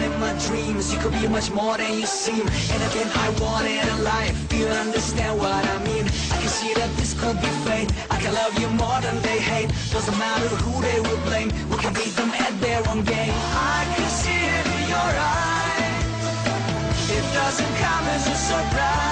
in my dreams. You could be much more than you seem. And again I in life You understand what I mean. I can see that this could be fate. I can love you more than they hate. Doesn't matter who they will blame. We can beat them at their own game. I can see it in your eyes. It doesn't come as a surprise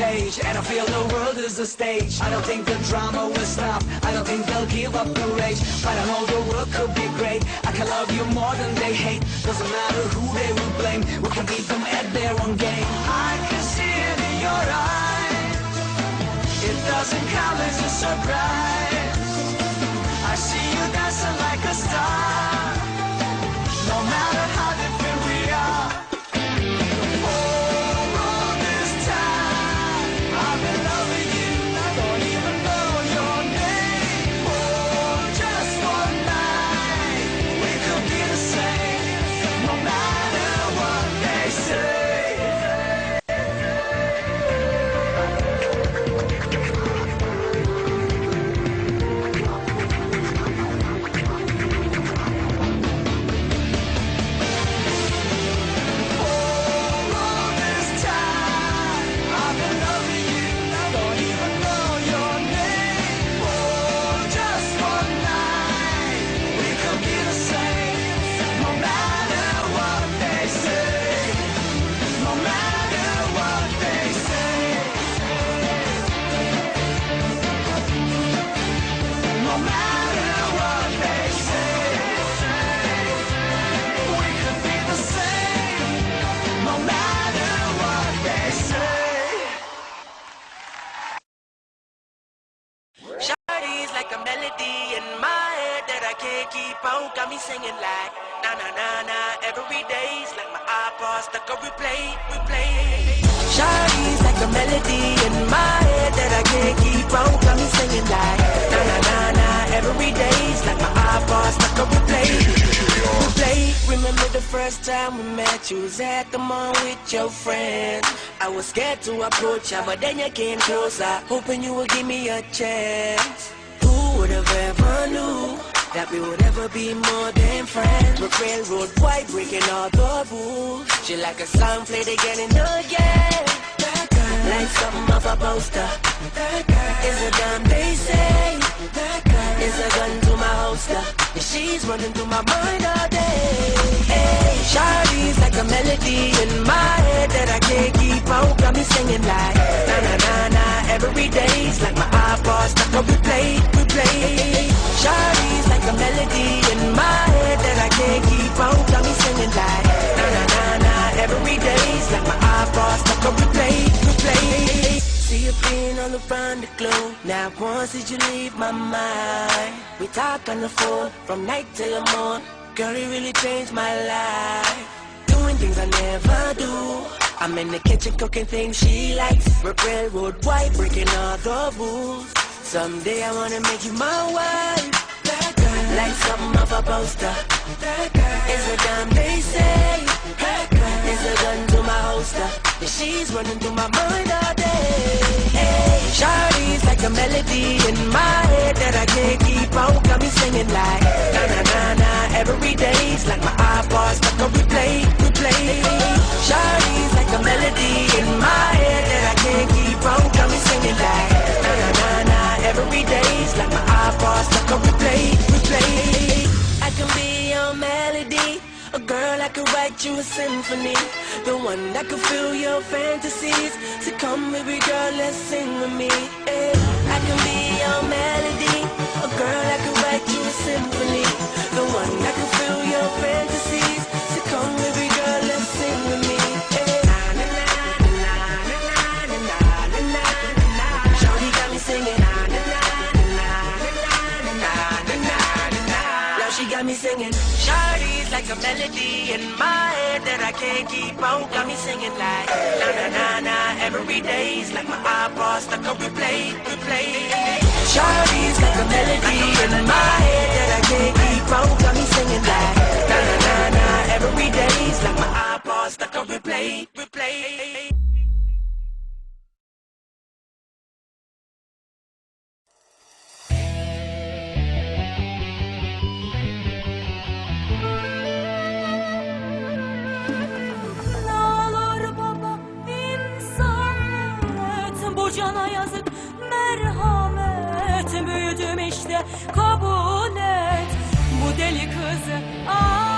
page And I feel the world is a stage. I don't think the drama will stop. I don't think they'll give up the rage. But I know the world could be great. I can love you more than they hate. Doesn't matter who they will blame. We can beat them at their own game. I can see it in your eyes. It doesn't come as a surprise out. Got me singing like na na na na every day's like my iPod stuck on replay, replay. Shawty's like a melody in my head that I can't keep out. Got me singing like na na na na every day's like my iPod stuck on replay, replay. Remember the first time we met? You was at the mall with your friends. I was scared to approach ya, but then you came closer, hoping you would give me a chance. Who would have ever knew that we would ever be more than friends? We're railroad white, breaking all the rules. She like a song played again and again. That girl, like something off a poster. That girl is a damn they say. That girl is a gun to my holster. And she's running through my mind all day. Hey, Shawty's like a melody in my head that I can't keep out. Got me singing like na na na na every day's like my iPod stuck on replay, replay. Shawty's like a melody in my head that I can't keep out. Got me singing like na na na na every day's like my iPod stuck on replay, replay. See you being all around the globe. Now once did you leave my mind? We talk on the phone from night till the morn. Girl, it really changed my life. Doing things I never do. I'm in the kitchen cooking things she likes. We're railroad white, breaking all the rules. Someday I wanna make you my wife. That girl, like something off a poster. That girl is a damn they say. That girl is a gun to my holster. And she's running through my mind all day. Hey, Shawty's like a melody in my head that I can't keep out. Me singing like na na na na every day's like my iPod stuck on replay. a symphony. The one that can fill your fantasies. So come baby girl, let's sing with me. Hey, I can be your melody. A girl that can write you a symphony. The one that can fill your fantasies. So come baby girl, let's sing with me. Eh. Shorty got me singing. Now she got me singing like a melody in my head that I can't keep on. Got me singing like na na na na every day's like my iPod stuck on replay, Charlie's got a melody in my Kocana yazık. Merhamet Büyüdüm işte kabul et. Bu deli kızı al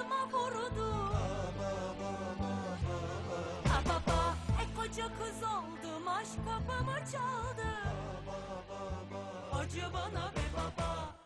başıma vurdu. Ba ba ba, e koca kız oldum aşk kafama çaldı. Acı bana be baba.